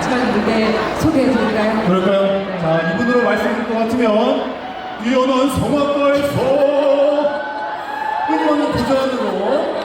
마지막 무대 소개해 드릴까요? 그럴까요? 자, 이분으로 말씀드릴 것 같으면 뛰어난 성악가에서 끊임없는 도전으로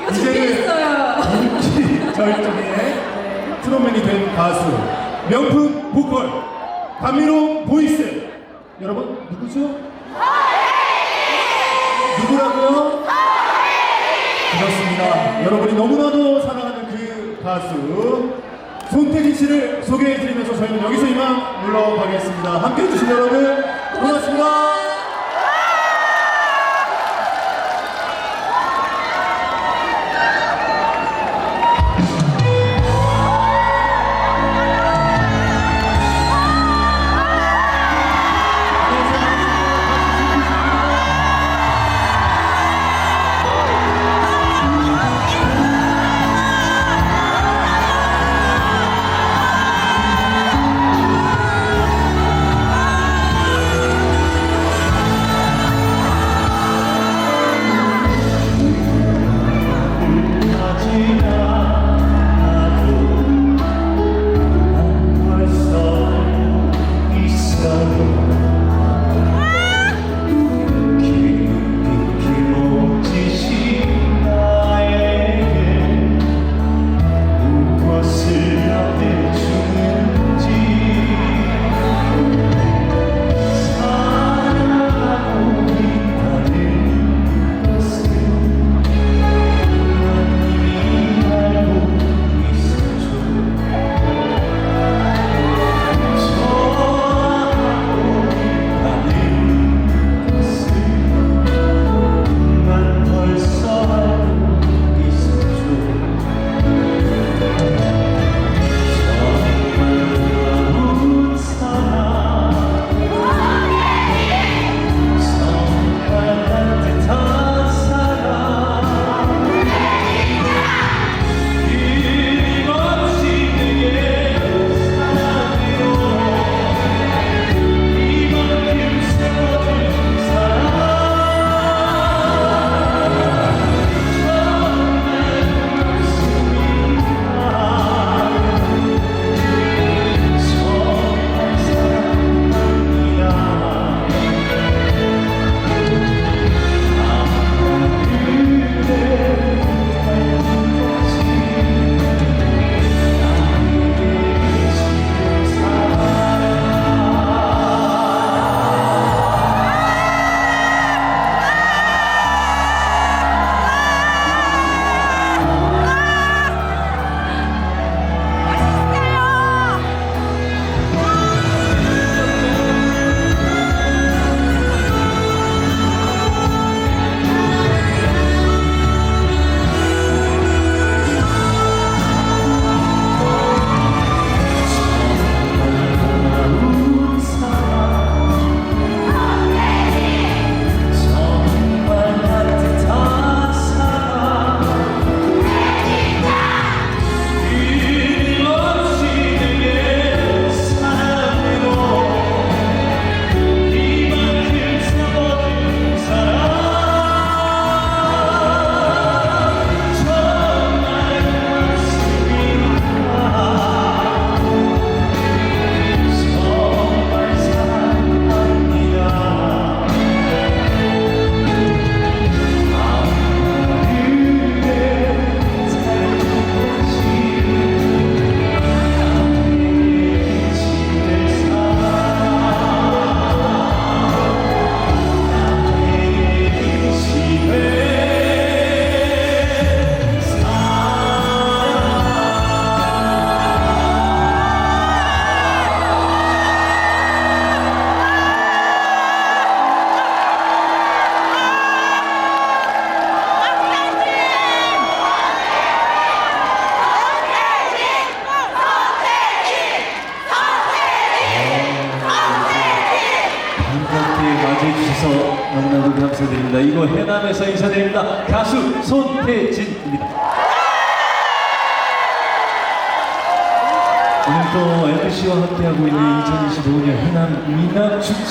이거 준비했어요. 인기 절정의 트롯맨이 된 가수 명품 보컬 감미로운 보이스 여러분 누구죠? 누구라고요? 그렇습니다. 여러분이 너무나도 사랑하는 그 가수 손태진 씨를 소개해드리면서 저희는 여기서 이만 물러가겠습니다. 함께해 주신 여러분 고맙습니다.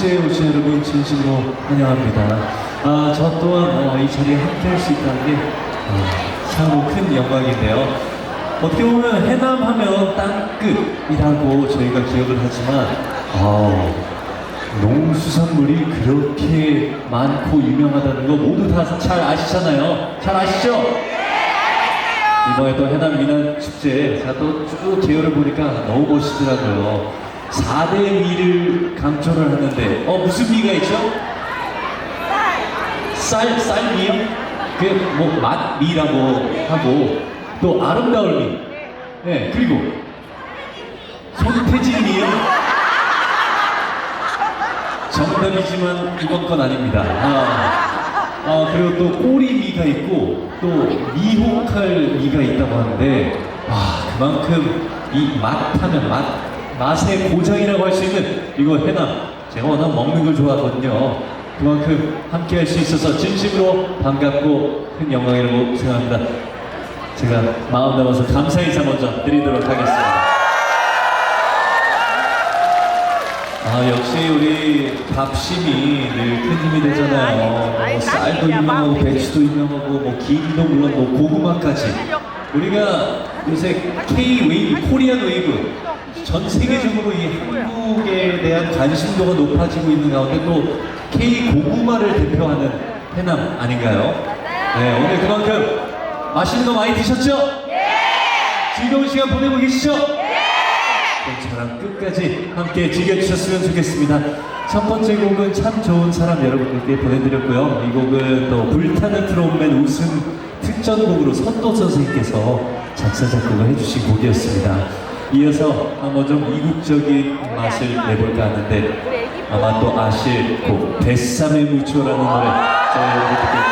축제에 오신 여러분 진심으로 환영합니다. 아, 저 또한 어, 이 자리에 함께 할 수 있다는 게 어, 참으로 큰 영광인데요. 어떻게 보면 해남 하면 땅끝이라고 저희가 기억을 하지만 아, 농수산물이 그렇게 많고 유명하다는 거 모두 다 잘 아시잖아요. 잘 아시죠? 이번에 또 해남 미남 축제 제가 또쭉 기회를 보니까 너무 멋있더라고요. 4대 미를 강조를 하는데 어 무슨 미가 있죠? 쌀, 쌀미요? 그뭐 맛미라고 하고 또 아름다울 미. 네, 그리고 손태진 미요? 정답이지만 이번 건 아닙니다. 아, 아, 그리고 또 꼬리 미가 있고 또 미혹할 미가 있다고 하는데 아 그만큼 이 맛하면 맛 맛의 고장이라고 할 수 있는 이거 해남 제가 워낙 먹는 걸 좋아하거든요. 그만큼 함께 할 수 있어서 진심으로 반갑고 큰 영광이라고 생각합니다. 제가 마음 담아서 감사 인사 먼저 드리도록 하겠습니다. 아 역시 우리 밥심이 늘 큰 힘이 되잖아요. 뭐 쌀도 유명하고 배추도 유명하고 뭐 김도 물론 뭐 고구마까지 우리가 요새 K 웨이브, 코리안 웨이브 전 세계적으로 이 한국에 대한 관심도가 높아지고 있는 가운데 또 K 고구마를 대표하는 해남 아닌가요? 네 오늘 그만큼 맛있는 거 많이 드셨죠? 즐거운 시간 보내고 계시죠? 네, 저랑 끝까지 함께 즐겨주셨으면 좋겠습니다. 첫 번째 곡은 참 좋은 사람 여러분들께 보내드렸고요. 이 곡은 또 불타는 트롯맨 우승 특전곡으로 선도 선생님께서 작사, 작곡을 해주신 곡이었습니다. 이어서 한번 좀 이국적인 맛을 내볼까 하는데 아마 또 아실 곡 뱃삼의 무초라는 노래 저희 여러분들께.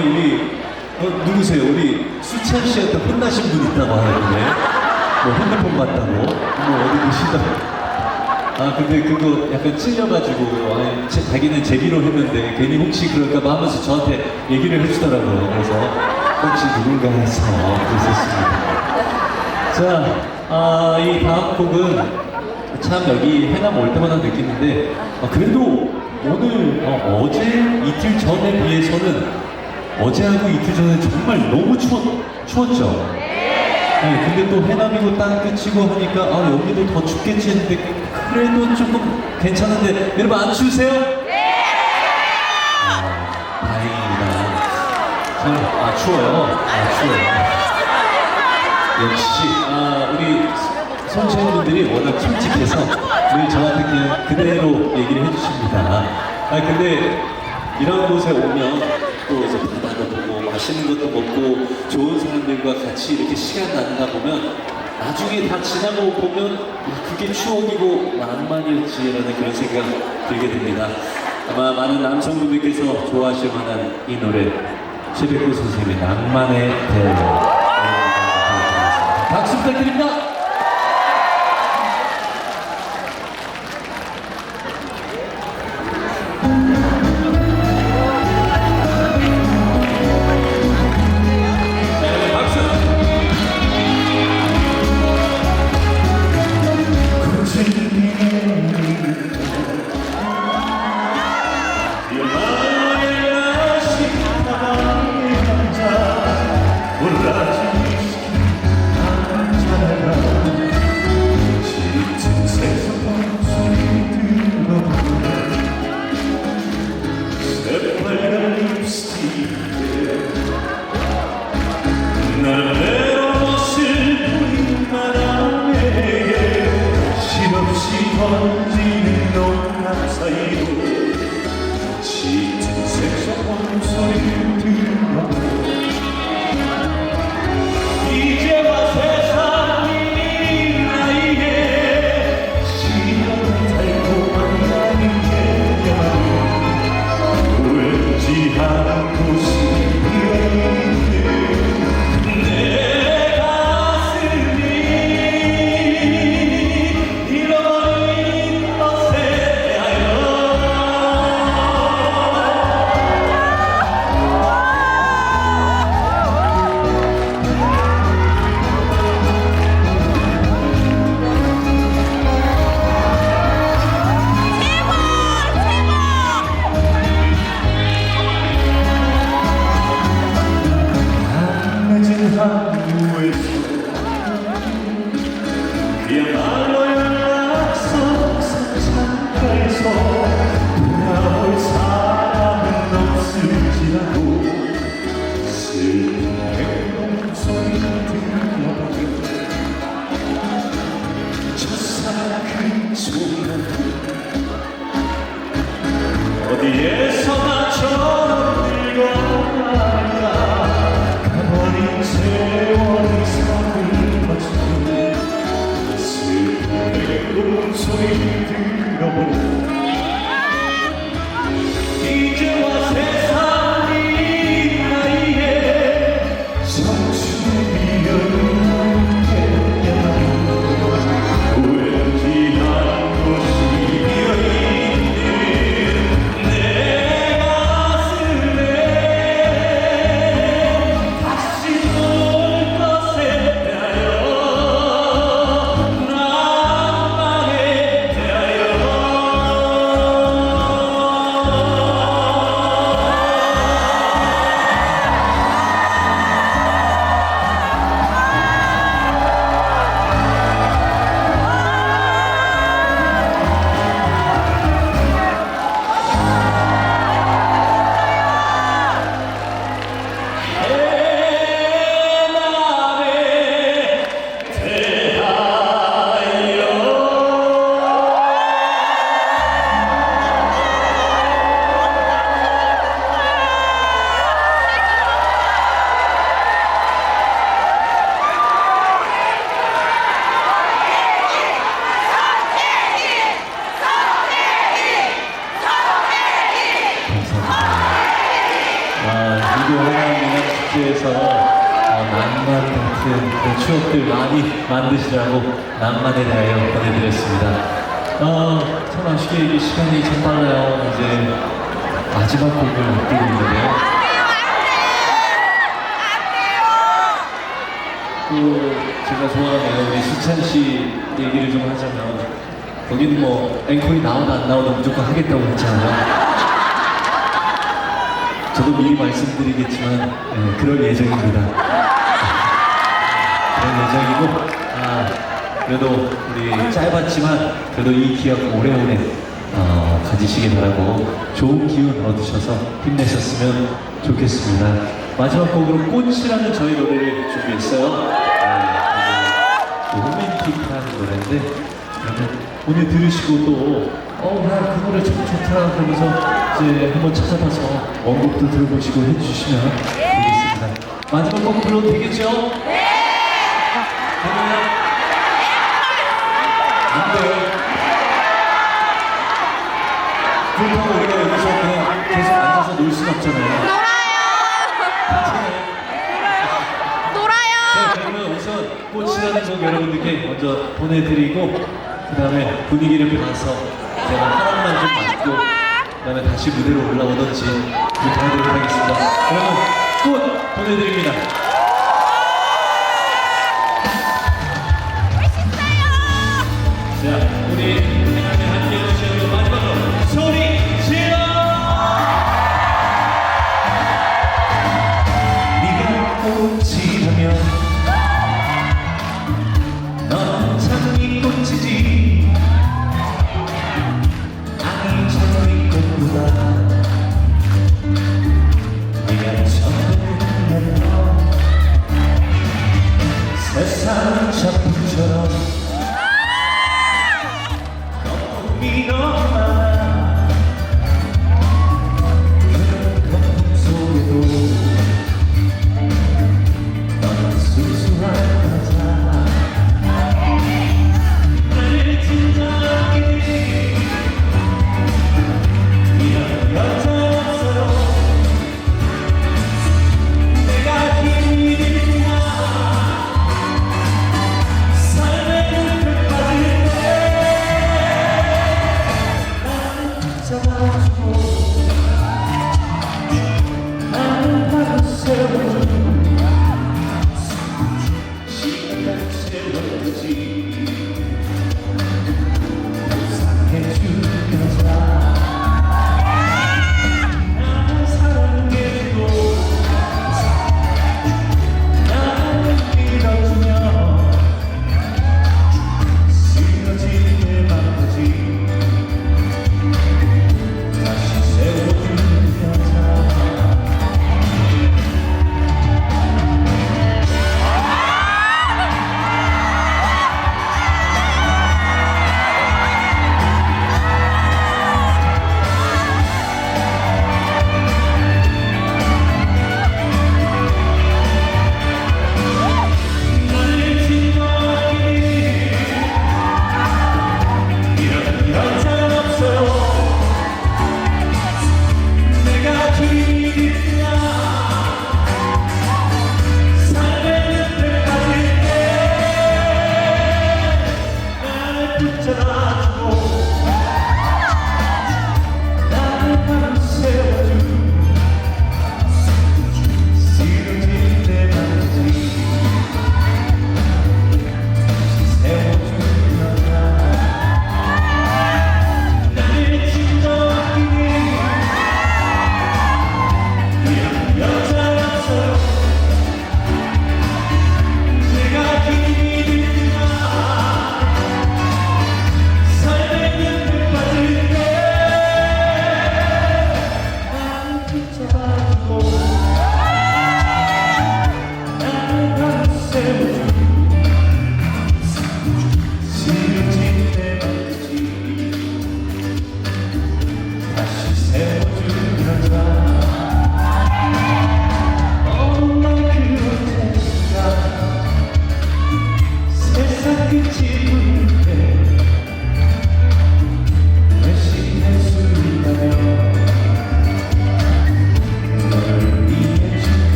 중에 우리 어, 누구세요? 우리 수찬 씨한테 혼나신 분 있다고 하는데 뭐 핸드폰 봤다고 뭐 어디 계시다고 아 근데 그거 약간 찔려가지고 아니, 제, 자기는 제기로 했는데 괜히 혹시 그럴까봐 하면서 저한테 얘기를 해주더라고요. 그래서 혹시 누군가 해서 그랬었습니다. 자, 아, 이 다음 곡은 참 여기 해남 올 때마다 느끼는데 아, 그래도 오늘 어, 어제 이틀 전에 비해서는 어제하고 이틀 전에 정말 너무 추웠, 추웠죠. 네, 근데 또 해남이고 땅 끝이고 하니까 아 여기도 더 춥겠지 했는데 그래도 조금 괜찮은데 여러분 안 추우세요? 네! 아, 다행입니다. 참, 아 추워요. 아 추워요. 역시 아 우리 선생님들이 워낙 솔직해서 늘 저한테 그냥 그대로 얘기를 해주십니다. 아 근데 이런 곳에 오면 또 이제 바다도 보고 맛있는 것도 먹고 좋은 사람들과 같이 이렇게 시간 나누다 보면 나중에 다 지나고 보면 아, 그게 추억이고 낭만이었지라는 그런 생각 들게 됩니다. 아마 많은 남성분들께서 좋아하실 만한 이 노래 최백호 선생님의 낭만의 배 박수 부탁드립니다. 박주에서 낭만 같은 그 추억들 많이 만드시라고 낭만에 대하여 보내드렸습니다. 어, 참 아쉽게 이게 시간이 참 빨라요. 이제 마지막 곡을 앞두고 있는데요. 또 제가 좋아하는 우리 수찬 씨 얘기를 좀 하자면 거기는 뭐 앵콜이 나오다 안 나오다 무조건 하겠다고 했잖아요. 저도 미리 말씀드리겠지만 예, 그럴 예정입니다. 그런 예정이고 아, 그래도 우리 짧았지만 그래도 이 기억 오래오래 어, 가지시길 바라고 좋은 기운 얻으셔서 힘내셨으면 좋겠습니다. 마지막 곡으로 꽃이라는 저희 노래를 준비했어요. 네, 그리고 로맨틱한 노래인데 오늘 들으시고 또 어, 나 그 노래 참 좋다 그러면서 이제 한번 찾아봐서 원곡도 들어보시고 해주시면 되겠습니다. 마지막 곡 불러도 되겠죠? 네! 되나요? 안 돼요. 그렇다고 우리가 여기서 그냥 계속 앉아서 놀 순 없잖아요. 자, 그러면 우선 꽃이라는 곡 여러분들께 먼저 보내드리고 그 다음에 분위기를 봐서 제가 하나만 좀 맞고 그 다음에 다시 무대로 올라오던지 그렇게 하도록 하겠습니다. 그러면 꽃 보내드립니다.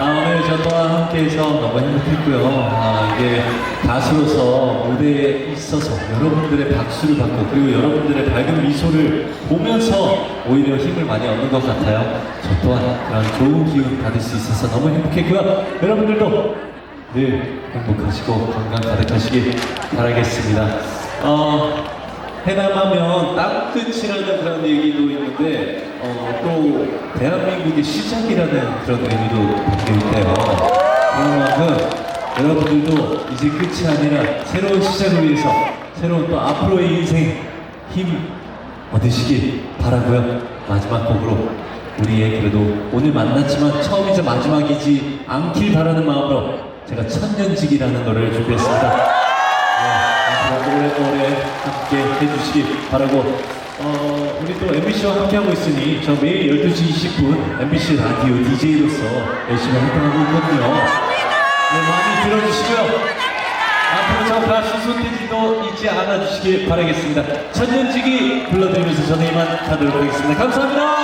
아, 오늘 저 또한 함께해서 너무 행복했고요. 아, 이게 가수로서 무대에 있어서 여러분들의 박수를 받고 그리고 여러분들의 밝은 미소를 보면서 오히려 힘을 많이 얻는 것 같아요. 저 또한 그런 좋은 기운 받을 수 있어서 너무 행복했고요. 여러분들도 늘 행복하시고 건강 가득하시길 바라겠습니다. 어, 해남하면 땅끝이라는 그런 얘기도 있는데 어, 또 대한민국의 시작이라는 그런 의미도 있대요. 그런 만큼 여러분들도 이제 끝이 아니라 새로운 시작을 위해서 새로운 또 앞으로의 인생 힘 얻으시길 바라고요. 마지막 곡으로 우리의 그래도 오늘 만났지만 처음이자 마지막이지 않길 바라는 마음으로 제가 천년직이라는 노래를 준비했습니다. 오래오래 함께 해주시기 바라고. 어, 우리 또 MBC와 함께하고 있으니 저 매일 12시 20분 MBC 라디오 DJ로서 열심히 활동하고 있거든요. 네, 많이 들어주시고요. 앞으로 저 가수 손태진도 잊지 않아주시길 바라겠습니다. 천년지기 불러드리면서 저는 이만 가도록 하겠습니다. 감사합니다